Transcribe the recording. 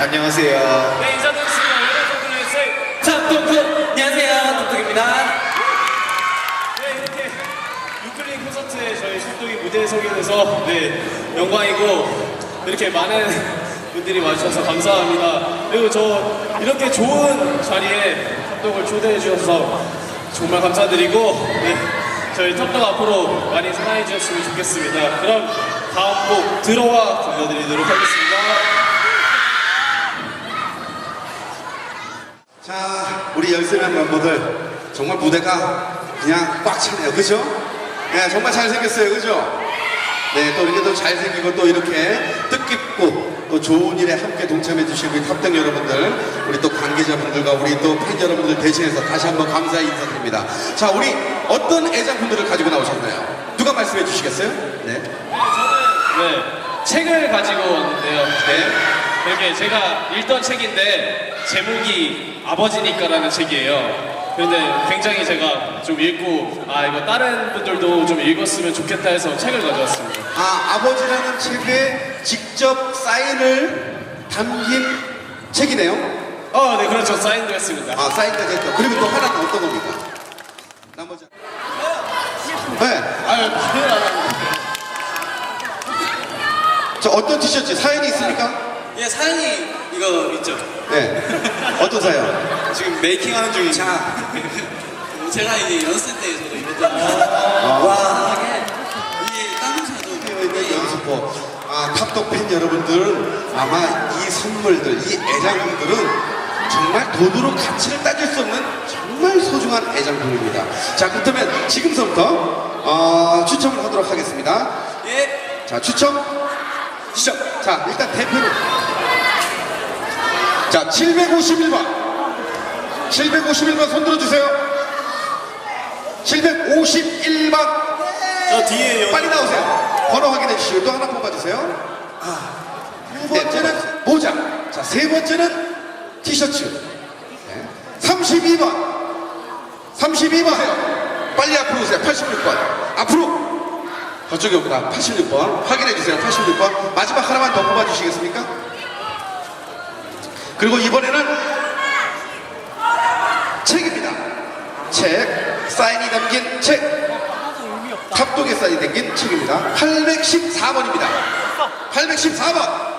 안녕하세요. 네, 인사드리겠습니다. 여러분, 탑동크 안녕하세요 탑동입니다 네, 이렇게 유클린 콘서트에 저희 샵동이 무대에 서게 돼서 네, 영광이고 이렇게 많은 분들이 와주셔서 감사합니다. 그리고 저 이렇게 좋은 자리에 탑동을 초대해 주셔서 정말 감사드리고 네, 저희 탑동 앞으로 많이 사랑해 주셨으면 좋겠습니다. 그럼 다음 곡 들어와 들려드리도록 하겠습니다. 자, 우리 열세명 멤버들 정말 무대가 그냥 꽉 차네요. 그죠? 네, 정말 잘생겼어요. 그죠? 네, 또 이렇게 또 잘생기고 또 이렇게 뜻깊고 또 좋은 일에 함께 동참해 주신 우리 탑등 여러분들, 우리 또 관계자분들과 우리 또 팬 여러분들 대신해서 다시 한번 감사의 인사드립니다. 자, 우리 어떤 애장품들을 가지고 나오셨나요? 누가 말씀해 주시겠어요? 네. 네, 책을 가지고 왔는데요. 네. 이렇게 제가 읽던 책인데 제목이 아버지니까라는 책이에요. 근데 굉장히 제가 좀 읽고 아 이거 다른 분들도 좀 읽었으면 좋겠다 해서 책을 가져왔습니다. 아, 아버지라는 책에 직접 사인을 담긴 책이네요. 어, 네 그렇죠 사인도 했습니다. 아, 사인까지 했다. 그리고 또 하나는 어떤 겁니까? 나머지. 네. 아유 표현 안 하고. 저 어떤 티셔츠 사연이 있습니까? 예 사연이 이거 있죠 네. 어떤 사연? 지금 메이킹 하는 중이자 제가 이제 연습 때 저도 입었던 아. 와 이게 다른 차도 있는 연습복. 아, 탑독 팬 여러분들은 아마 이 선물들, 이 애장품들은 정말 돈으로 가치를 따질 수 없는 정말 소중한 애장품입니다. 자, 그렇다면 지금부터 어, 추첨을 하도록 하겠습니다. 예 자, 추첨 시작. 자, 일단 대표로. 자, 751번. 751번 손 들어주세요. 751번. 저 뒤에 빨리 나오세요. 번호 확인해 주시고 또 하나 뽑아주세요. 두 번째는 모자. 자, 세 번째는 티셔츠. 네. 32번. 32번. 빨리 앞으로 오세요. 86번. 앞으로. 저쪽에 오다 86번. 확인해 주세요. 86번. 마지막 하나만 더 뽑아주시겠습니까? 그리고 이번에는 책입니다. 책. 사인이 담긴 책. 탑독에 사인이 담긴 책입니다. 814번입니다. 814번.